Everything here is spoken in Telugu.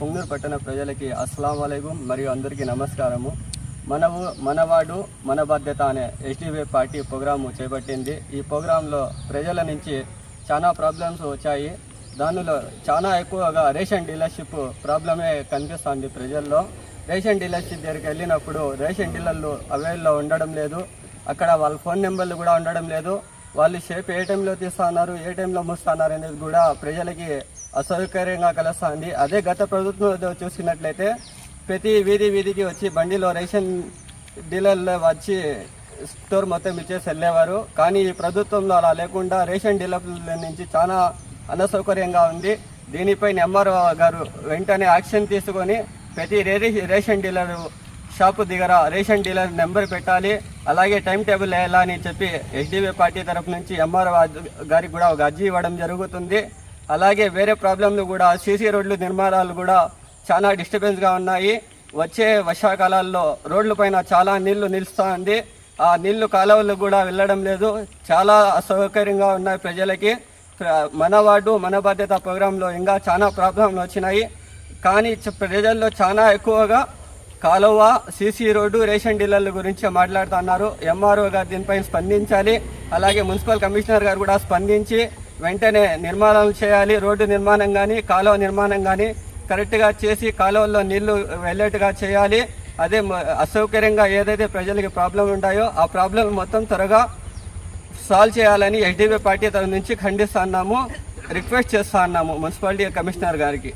పొంగూరు పట్టణ ప్రజలకి అస్సలం వలైకుం మరియు అందరికీ నమస్కారము. మన మనవాడు మన బాధ్యత అనే ఎస్డీవై పార్టీ ప్రోగ్రాము చేపట్టింది. ఈ ప్రోగ్రాంలో ప్రజల నుంచి చాలా ప్రాబ్లమ్స్ వచ్చాయి. దానిలో చాలా ఎక్కువగా రేషన్ డీలర్షిప్ ప్రాబ్లమే కనిపిస్తుంది ప్రజల్లో. రేషన్ డీలర్షిప్ దగ్గరికి వెళ్ళినప్పుడు రేషన్ డీలర్లు అవైల్లో ఉండడం లేదు. అక్కడ వాళ్ళ ఫోన్ నెంబర్లు కూడా ఉండడం లేదు. వాళ్ళు షేప్ ఏ టైంలో తీస్తున్నారు ఏ టైంలో మూస్తున్నారు అనేది కూడా ప్రజలకి అసౌకర్యంగా కలుస్తుంది. అదే గత ప్రభుత్వంలో చూసినట్లయితే ప్రతి వీధి వీధికి వచ్చి బండిలో రేషన్ డీలర్లు వచ్చి స్టోర్ మొత్తం ఇచ్చేసి వెళ్ళేవారు. కానీ ఈ ప్రభుత్వంలో అలా లేకుండా రేషన్ డీలర్ల నుంచి చాలా అనసౌకర్యంగా ఉంది. దీనిపై ఎంఆర్ఓ గారు వెంటనే యాక్షన్ తీసుకొని ప్రతి రే- రేషన్ డీలర్ షాపు దగ్గర రేషన్ డీలర్ నెంబర్ పెట్టాలి. అలాగే టైం టేబుల్ వేయాలా అని చెప్పి ఎస్డీబీ పార్టీ తరఫు నుంచి ఎంఆర్ఓ గారికి కూడా ఒక అర్జీ ఇవ్వడం జరుగుతుంది. అలాగే వేరే ప్రాబ్లంలు కూడా సీసీ రోడ్లు నిర్మాణాలు కూడా చాలా డిస్టర్బెన్స్గా ఉన్నాయి. వచ్చే వర్షాకాలాల్లో రోడ్ల పైన చాలా నీళ్ళు నిలుస్తూ ఉంది ఆ నీళ్ళు కాలువలు కూడా వెళ్ళడం లేదు. చాలా అసౌకర్యంగా ఉన్నాయి ప్రజలకి. మన వార్డు మన బాధ్యత ప్రోగ్రాంలో ఇంకా చాలా ప్రాబ్లంలు వచ్చినాయి. కానీ ప్రజల్లో చాలా ఎక్కువగా కాలువ సీసీ రోడ్డు రేషన్ డీలర్ల గురించి మాట్లాడుతున్నారు. ఎంఆర్ఓ గారు దీనిపై స్పందించాలి. అలాగే మున్సిపల్ కమిషనర్ గారు కూడా స్పందించి వెంటనే నిర్మాణం చేయాలి. రోడ్డు నిర్మాణం కానీ కాలువ నిర్మాణం కానీ కరెక్ట్గా చేసి కాలువల్లో నీళ్ళు వెళ్ళేట్టుగా చేయాలి. అదే అసౌకర్యంగా ఏదైతే ప్రజలకి ప్రాబ్లం ఉంటాయో ఆ ప్రాబ్లం మొత్తం త్వరగా సాల్వ్ చేయాలని ఎస్డీబీ పార్టీ తరఫు నుంచి ఖండిస్తున్నాము. రిక్వెస్ట్ చేస్తా ఉన్నాము మున్సిపాలిటీ కమిషనర్ గారికి.